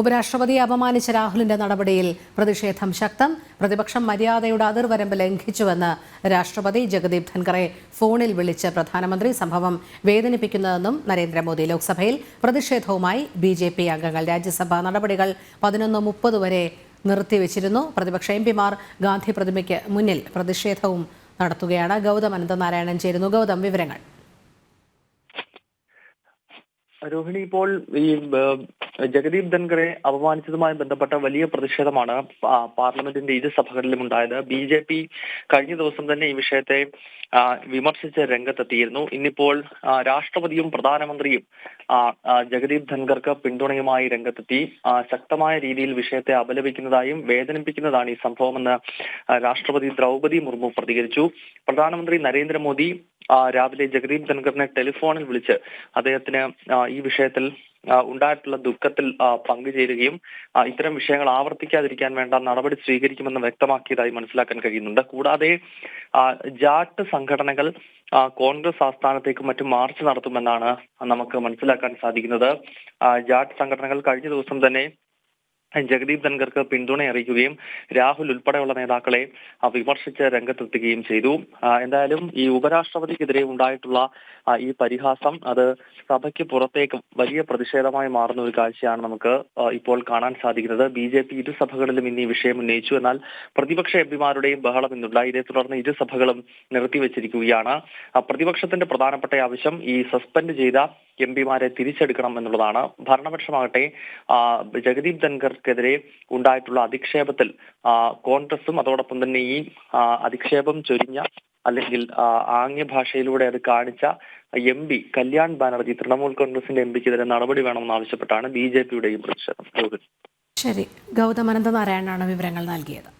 ഉപരാഷ്ട്രപതിയെ അപമാനിച്ച രാഹുലിന്റെ നടപടിയിൽ പ്രതിഷേധം ശക്തം. പ്രതിപക്ഷം മര്യാദയുടെ അതിർവരമ്പ് ലംഘിച്ചുവെന്ന് രാഷ്ട്രപതി ജഗദീപ് ധൻഖറെ ഫോണിൽ വിളിച്ച പ്രധാനമന്ത്രി സംഭവം വേദനിപ്പിക്കുന്നതെന്നും നരേന്ദ്രമോദി ലോക്സഭയിൽ പ്രതിഷേധവുമായി ബി ജെ പി അംഗങ്ങൾ. രാജ്യസഭാ നടപടികൾ പതിനൊന്ന് മുപ്പത് വരെ നിർത്തിവെച്ചിരുന്നു. പ്രതിപക്ഷ എം പിമാർ ഗാന്ധി പ്രതിമയ്ക്ക് മുന്നിൽ പ്രതിഷേധവും നടത്തുകയാണ്. ഗൗതം അനന്തനാരായണൻ ചേരുന്നു. ഗൗതം വിവരങ്ങൾ. രോഹിണി ഇപ്പോൾ ഈ ജഗദീപ് ധൻഖറെ അപമാനിച്ചതുമായി ബന്ധപ്പെട്ട വലിയ പ്രതിഷേധമാണ് പാർലമെന്റിന്റെ ഇരു സഭകളിലും ഉണ്ടായത്. ബി ജെ പി കഴിഞ്ഞ ദിവസം തന്നെ ഈ വിഷയത്തെ വിമർശിച്ച രംഗത്തെത്തിയിരുന്നു. ഇന്നിപ്പോൾ രാഷ്ട്രപതിയും പ്രധാനമന്ത്രിയും ജഗദീപ് ധൻഖർക്ക് പിന്തുണയുമായി രംഗത്തെത്തി. ശക്തമായ രീതിയിൽ വിഷയത്തെ അപലപിക്കുന്നതായും വേദനിപ്പിക്കുന്നതാണ് ഈ സംഭവമെന്ന് രാഷ്ട്രപതി ദ്രൗപതി മുർമു പ്രതികരിച്ചു. പ്രധാനമന്ത്രി നരേന്ദ്രമോദി രാവിലെ ജഗദീപ് ധൻഖറിനെ ടെലിഫോണിൽ വിളിച്ച് അദ്ദേഹത്തിന് ഈ വിഷയത്തിൽ ഉണ്ടായിട്ടുള്ള ദുഃഖത്തിൽ പങ്കുചേരുകയും ഇത്തരം വിഷയങ്ങൾ ആവർത്തിക്കാതിരിക്കാൻ വേണ്ട നടപടി സ്വീകരിക്കുമെന്ന് വ്യക്തമാക്കിയതായി മനസ്സിലാക്കാൻ കഴിയുന്നുണ്ട്. കൂടാതെ ജാട്ട് സംഘടനകൾ കോൺഗ്രസ് ആസ്ഥാനത്തേക്ക് മറ്റും മാർച്ച് നടത്തുമെന്നാണ് നമുക്ക് മനസ്സിലാക്കാൻ സാധിക്കുന്നത്. ജാട്ട് സംഘടനകൾ കഴിഞ്ഞ ദിവസം തന്നെ ജഗദീപ് ധൻഖർക്ക് പിന്തുണ അറിയിക്കുകയും രാഹുൽ ഉൾപ്പെടെയുള്ള നേതാക്കളെ വിമർശിച്ച് രംഗത്തെത്തുകയും ചെയ്തു. എന്തായാലും ഈ ഉപരാഷ്ട്രപതിക്കെതിരെ ഉണ്ടായിട്ടുള്ള ഈ പരിഹാസം അത് സഭയ്ക്ക് പുറത്തേക്ക് വലിയ പ്രതിഷേധമായി മാറുന്ന ഒരു കാഴ്ചയാണ് നമുക്ക് ഇപ്പോൾ കാണാൻ സാധിക്കുന്നത്. ബി ജെ പി ഇരു സഭകളിലും ഇന്ന് ഈ വിഷയം ഉന്നയിച്ചു. എന്നാൽ പ്രതിപക്ഷ എം പിമാരുടെയും ബഹളം ഇന്നുണ്ടായി. ഇതേ തുടർന്ന് ഇരു സഭകളും നിർത്തിവെച്ചിരിക്കുകയാണ്. പ്രതിപക്ഷത്തിന്റെ പ്രധാനപ്പെട്ട ആവശ്യം ഈ സസ്പെൻഡ് ചെയ്ത എം പിമാരെ തിരിച്ചെടുക്കണം എന്നുള്ളതാണ്. ഭരണപക്ഷമാകട്ടെ ജഗദീപ് ജഗദീപ് ധൻഖർക്കെതിരെ ഉണ്ടായിട്ടുള്ള അധിക്ഷേപത്തിൽ കോൺഗ്രസും അതോടൊപ്പം തന്നെ ഈ അധിക്ഷേപം ചൊരിഞ്ഞ അല്ലെങ്കിൽ ആ, ആംഗ്യ ഭാഷയിലൂടെ അത് കാണിച്ച എം പി കല്യാൺ ബാനർജി തൃണമൂൽ കോൺഗ്രസിന്റെ എം പിക്കെതിരെ നടപടി വേണമെന്ന് ആവശ്യപ്പെട്ടാണ് ബി ജെ പിയുടെയും പ്രതിഷേധം. ശരി. ഗൗതം അനന്തനാരായണനാണ് വിവരങ്ങൾ നൽകിയത്.